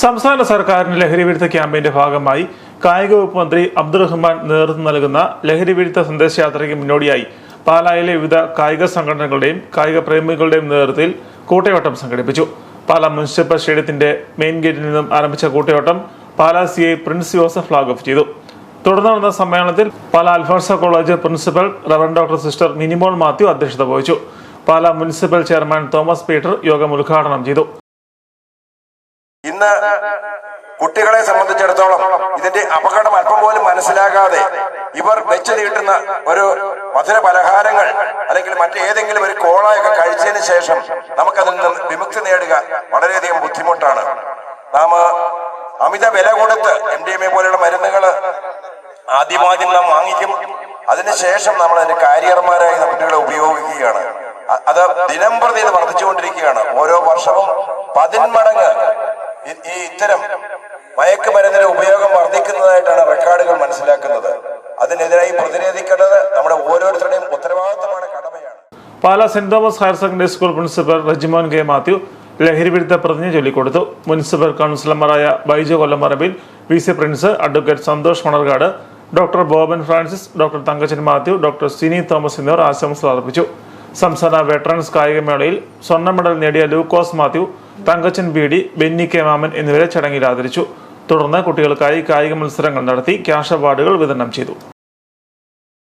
സംസ്ഥാന സർക്കാരിന്റെ ലഹരി വിരുദ്ധ ക്യാമ്പയിന്റെ ഭാഗമായി കായിക വകുപ്പ് മന്ത്രി അബ്ദുറഹ്മാൻ നേതൃത്വം നൽകുന്ന ലഹരി വിരുദ്ധ സന്ദേശയാത്രയ്ക്ക് മുന്നോടിയായി പാലായിലെ വിവിധ കായിക സംഘടനകളുടെയും കായിക പ്രേമികളുടെയും നേതൃത്വത്തിൽ കൂട്ടയോട്ടം സംഘടിപ്പിച്ചു. പാലാ മുനിസിപ്പൽ സ്റ്റേഡിയത്തിന്റെ മെയിൻ ഗേറ്റിൽ നിന്നും ആരംഭിച്ച കൂട്ടയോട്ടം Pala C I Prince Joseph flag off ചെയ്തു. തുടർന്ന് നടന്ന സമ്മേളനത്തിൽ Pala Alphonsa college principal reverend doctor sister Minimol Mathew അധ്യക്ഷത വഹിച്ചു. പാലാ മുനിസിപ്പൽ ചെയർമാൻ തോമസ് പീറ്റർ യോഗം ഉദ്ഘാടനം ചെയ്തു. ഇന്ന് കുട്ടികളെ സംബന്ധിച്ചിടത്തോളം ഇതിന്റെ അപകടം അല്പം പോലും മനസ്സിലാകാതെ ഇവർ വെച്ച് നീട്ടുന്ന ഒരു മധുര പലഹാരങ്ങൾ അല്ലെങ്കിൽ മറ്റേതെങ്കിലും ഒരു കോളയൊക്കെ കഴിച്ചതിന് ശേഷം നമുക്കതിൽ നിന്ന് വിമുക്തി നേടുക വളരെയധികം ബുദ്ധിമുട്ടാണ്. നാം അമിത വില കൊടുത്ത് എം ഡി എം എ പോലെയുള്ള മരുന്നുകൾ ആദ്യമാദ്യം നാം വാങ്ങിക്കും. അതിനുശേഷം നമ്മൾ അതിന്റെ കാരിയർമാരായി കുട്ടികളെ ഉപയോഗിക്കുകയാണ്. അത് ദിനം പ്രതി വർദ്ധിച്ചുകൊണ്ടിരിക്കുകയാണ്. ഓരോ വർഷവും പതിന്മടങ്ങ് ഈ ഇത്തരം മയക്കുമരുന്നിന്റെ ഉപയോഗം വർദ്ധിക്കുന്നതായിട്ടാണ് റെക്കോർഡുകൾ മനസ്സിലാക്കുന്നത്. അതിനെതിരായി പ്രതിരോധിക്കേണ്ടത് നമ്മുടെ ഓരോരുത്തരുടെയും ഉത്തരവാദിത്തമാണ് കടമയാണ്. Pala saint Thomas higher secondary school principal Rejimon K Mathew ലഹരി വിരുദ്ധ പ്രതിജ്ഞ ചൊല്ലിക്കൊടുത്തു. മുനിസിപ്പൽ കൗൺസിലർമാരായ Baiju Kollamarambil V C Prince advocate Santhosh Manarkad doctor Boban Francis doctor Thankachan Mathew doctor Sini Thomas എന്നിവർ ആശംസകൾ അർപ്പിച്ചു സംസ്ഥാന വെറ്ററൻസ് കായികമേളയിൽ സ്വർണ മെഡൽ നേടിയ Lukose Mathew Thankachan B D Benny K Mammen എന്നിവരെ ചടങ്ങിൽ ആദരിച്ചു. തുടർന്ന് കുട്ടികൾക്കായി കായിക മത്സരങ്ങൾ നടത്തി ക്യാഷ് അവാർഡുകൾ വിതരണം ചെയ്തു.